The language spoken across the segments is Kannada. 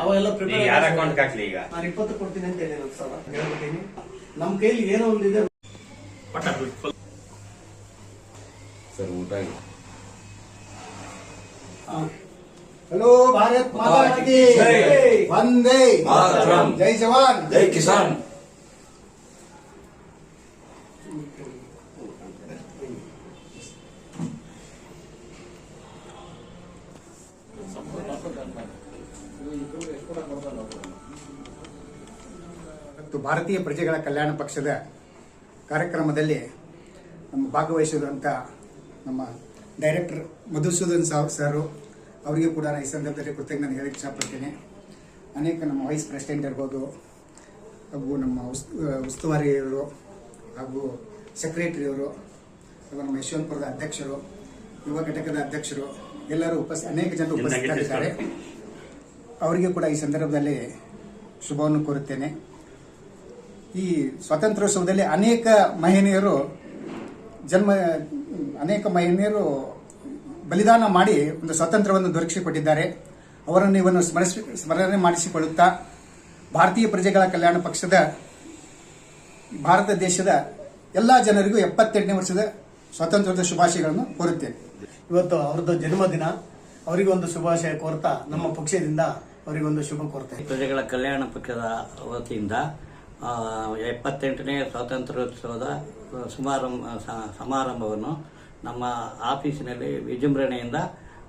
ಅವಾಗೆಲ್ಲ ಈಗ ಪ್ರಿಪೇರ್ ಯಾರ ಅಕೌಂಟ್ ಹಾಕ್ಲಿ ಈಗ? ನಾನು ಇಪ್ಪತ್ತು ಕೊಡ್ತೀನಿ ಅಂತ ಹೇಳಿ ನಾನು ಸಲ ಹೇಳ್ಬಿಟ್ಟಿನಿ. ನಮ್ ಕೈಲಿ ಏನೋ ಸರ್ ಊಟ. ಹಲೋ ಭಾರತ್ ಮಾತಾ ಕಿ. ಜೈ. ವಂದೇ ಮಾತರಂ. ಜೈ ಜವಾನ್. ಜೈ ಕಿಸಾನ್. ಮತ್ತು ಭಾರತೀಯ ಪ್ರಜೆಗಳ ಕಲ್ಯಾಣ ಪಕ್ಷದ ಕಾರ್ಯಕ್ರಮದಲ್ಲಿ ನಮ್ಮ ಭಾಗವಹಿಸಿದಂಥ ನಮ್ಮ ಡೈರೆಕ್ಟರ್ ಮಧುಸೂದನ್ ಸಾವ್ ಸರು, ಅವರಿಗೆ ಕೂಡ ಈ ಸಂದರ್ಭದಲ್ಲಿ ಕೃತಜ್ಞತೆ ಹೇಳಕ್ಕೆ ಇಷ್ಟಪಡ್ತೀನಿ. ಅನೇಕ ನಮ್ಮ ವೈಸ್ ಪ್ರೆಸಿಡೆಂಟ್ ಇರ್ಬೋದು, ಹಾಗೂ ನಮ್ಮ ಉಸ್ ಉಸ್ತುವಾರಿಯವರು ಹಾಗೂ ಸೆಕ್ರೆಟರಿಯವರು ಹಾಗೂ ನಮ್ಮ ಯಶವಂತಪುರದ ಅಧ್ಯಕ್ಷರು ಯುವ ಘಟಕದ ಅಧ್ಯಕ್ಷರು ಎಲ್ಲರೂ ಉಪಸ್ ಅನೇಕ ಜನರು ಉಪಸ್ಥಿತರಿದ್ದಾರೆ. ಅವರಿಗೆ ಕೂಡ ಈ ಸಂದರ್ಭದಲ್ಲಿ ಶುಭವನ್ನು ಕೋರುತ್ತೇನೆ. ಈ ಸ್ವಾತಂತ್ರ್ಯೋತ್ಸವದಲ್ಲಿ ಅನೇಕ ಮಹಿಳೆಯರು ಜನ್ಮ ಅನೇಕ ಮಹಿಳೆಯರು ಬಲಿದಾನ ಮಾಡಿ ಒಂದು ಸ್ವಾತಂತ್ರ್ಯವನ್ನು ದೊರಕಿಸಿಕೊಟ್ಟಿದ್ದಾರೆ. ಅವರನ್ನು ಇವನ್ನು ಸ್ಮರಿಸಿ ಸ್ಮರಣೆ ಮಾಡಿಸಿಕೊಳ್ಳುತ್ತಾ ಭಾರತೀಯ ಪ್ರಜೆಗಳ ಕಲ್ಯಾಣ ಪಕ್ಷದ ಭಾರತ ದೇಶದ ಎಲ್ಲ ಜನರಿಗೂ ಎಪ್ಪತ್ತೆಂಟನೇ ವರ್ಷದ ಸ್ವಾತಂತ್ರ್ಯದ ಶುಭಾಶಯಗಳನ್ನು ಕೋರುತ್ತೇನೆ. ಇವತ್ತು ಅವ್ರದ್ದು ಜನ್ಮದಿನ. ಅವರಿಗೊಂದು ಶುಭಾಶಯ ಕೋರ್ತಾ ನಮ್ಮ ಪಕ್ಷದಿಂದ ಅವರಿಗೊಂದು ಶುಭ ಕೋರ್ತೇವೆ ಪ್ರಜೆಗಳ ಕಲ್ಯಾಣ ಪಕ್ಷದ ವತಿಯಿಂದ ಎಪ್ಪತ್ತೆಂಟನೇ ಸ್ವಾತಂತ್ರ್ಯೋತ್ಸವದ ಸಮಾರಂಭ ಸಮಾರಂಭವನ್ನು ನಮ್ಮ ಆಫೀಸಿನಲ್ಲಿ ವಿಜೃಂಭಣೆಯಿಂದ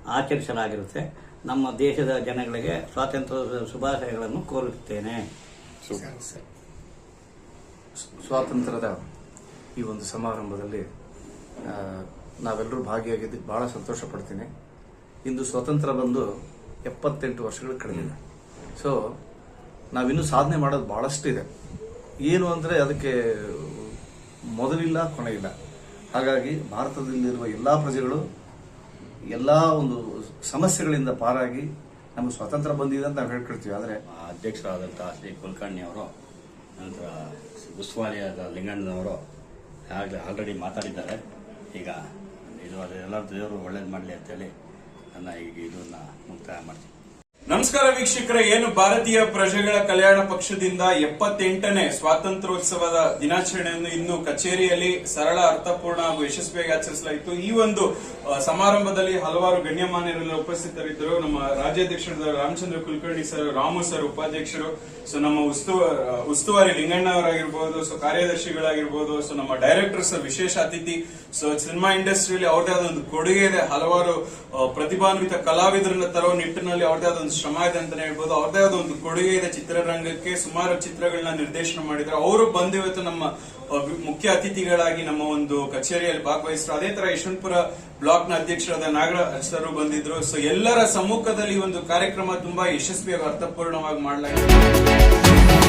ಆಚರಿಸಲಾಗಿರುತ್ತೆ. ನಮ್ಮ ದೇಶದ ಜನಗಳಿಗೆ ಸ್ವಾತಂತ್ರ್ಯ ಶುಭಾಶಯಗಳನ್ನು ಕೋರುತ್ತೇನೆ. ಸ್ವಾತಂತ್ರ್ಯದ ಈ ಒಂದು ಸಮಾರಂಭದಲ್ಲಿ ನಾವೆಲ್ಲರೂ ಭಾಗಿಯಾಗಿದ್ದಕ್ಕೆ ಬಹಳ ಸಂತೋಷ ಪಡ್ತೀನಿ. ಇಂದು ಸ್ವತಂತ್ರ ಬಂದು ಎಪ್ಪತ್ತೆಂಟು ವರ್ಷಗಳು ಕಳೆದಿದೆ. ಸೊ ನಾವಿನ್ನೂ ಸಾಧನೆ ಮಾಡೋದು ಬಹಳಷ್ಟು ಇದೆ ಏನು ಅಂದರೆ ಅದಕ್ಕೆ ಮೊದಲಿಲ್ಲ, ಕೊನೆಯಿಲ್ಲ. ಹಾಗಾಗಿ ಭಾರತದಲ್ಲಿರುವ ಎಲ್ಲ ಪ್ರಜೆಗಳು ಎಲ್ಲ ಒಂದು ಸಮಸ್ಯೆಗಳಿಂದ ಪಾರಾಗಿ ನಮಗೆ ಸ್ವಾತಂತ್ರ್ಯ ಬಂದಿದೆ ಅಂತ ನಾವು ಹೇಳ್ಕೊಳ್ತೀವಿ. ಆದರೆ ಅಧ್ಯಕ್ಷರಾದಂಥ ಶ್ರೀ ಕುಲಕರ್ಣಿ ಅವರು, ನಂತರ ಉಸ್ವಾಲಿಯಾದ ಲಿಂಗಣ್ಣನವರು ಆಲ್ರೆಡಿ ಮಾತಾಡಿದ್ದಾರೆ. ಈಗ ಇದು ಅದೆಲ್ಲ ದೇವರು ಒಳ್ಳೇದು ಮಾಡಲಿ ಅಂತೇಳಿ ನನ್ನ ಈಗ ಇದನ್ನು ಮುಕ್ತಾಯ ಮಾಡ್ತೀನಿ. ನಮಸ್ಕಾರ ವೀಕ್ಷಕರೇ, ಏನು ಭಾರತೀಯ ಪ್ರಜೆಗಳ ಕಲ್ಯಾಣ ಪಕ್ಷದಿಂದ ಎಪ್ಪತ್ತೆಂಟನೇ ಸ್ವಾತಂತ್ರ್ಯೋತ್ಸವದ ದಿನಾಚರಣೆಯನ್ನು ಇನ್ನು ಕಚೇರಿಯಲ್ಲಿ ಸರಳ, ಅರ್ಥಪೂರ್ಣ ಹಾಗೂ ಯಶಸ್ವಿಯಾಗಿ ಆಚರಿಸಲಾಯಿತು. ಈ ಒಂದು ಸಮಾರಂಭದಲ್ಲಿ ಹಲವಾರು ಗಣ್ಯಮಾನ್ಯರೆಲ್ಲ ಉಪಸ್ಥಿತರಿದ್ದರು. ನಮ್ಮ ರಾಜ್ಯಾಧ್ಯಕ್ಷರಾದ ರಾಮಚಂದ್ರ ಕುಲಕರ್ಣಿ ಸರ್, ರಾಮು ಸರ್ ಉಪಾಧ್ಯಕ್ಷರು. ಸೊ, ನಮ್ಮ ಉಸ್ತುವಾರಿ ಉಸ್ತುವಾರಿ ಲಿಂಗಣ್ಣ ಅವರಾಗಿರ್ಬೋದು ಸೊ, ಕಾರ್ಯದರ್ಶಿಗಳಾಗಿರ್ಬೋದು, ಸೊ, ನಮ್ಮ ಡೈರೆಕ್ಟರ್ ಸರ್ ವಿಶೇಷ ಅತಿಥಿ. ಸೊ, ಸಿನಿಮಾ ಇಂಡಸ್ಟ್ರಿಯಲ್ಲಿ ಅವ್ರದೇ ಆದ ಒಂದು ಕೊಡುಗೆ ಇದೆ ಹಲವಾರು ಪ್ರತಿಭಾನ್ವಿತ ಕಲಾವಿದರನ್ನ ತರೋ ನಿಟ್ಟಿನಲ್ಲಿ ಅವ್ರದೇ ಆದ ಒಂದು ಶ್ರಮ ಇದೆ ಅಂತಾನೆ ಹೇಳ್ಬೋದು. ಅವ್ರದೇ ಆದ ಒಂದು ಕೊಡುಗೆ ಇದೆ ಚಿತ್ರರಂಗಕ್ಕೆ. ಸುಮಾರು ಚಿತ್ರಗಳನ್ನ ನಿರ್ದೇಶನ ಮಾಡಿದ್ರು. ಅವರು ಬಂದು ಇವತ್ತು ನಮ್ಮ ಮುಖ್ಯ ಅತಿಥಿಗಳಾಗಿ ನಮ್ಮ ಒಂದು ಕಚೇರಿಯಲ್ಲಿ ಭಾಗವಹಿಸಿದ್ರು ಅದೇ ತರ ಯಶವಂತಪುರ ಬ್ಲಾಕ್ನ ಅಧ್ಯಕ್ಷರಾದ ನಾಗರಾಜ್ ಸರ್ ಬಂದಿದ್ರು. ಸೊ ಎಲ್ಲರ ಸಮ್ಮುಖದಲ್ಲಿ ಒಂದು ಕಾರ್ಯಕ್ರಮ ತುಂಬಾ ಯಶಸ್ವಿಯಾಗಿ ಅರ್ಥಪೂರ್ಣವಾಗಿ ಮಾಡಲಾಗಿದೆ.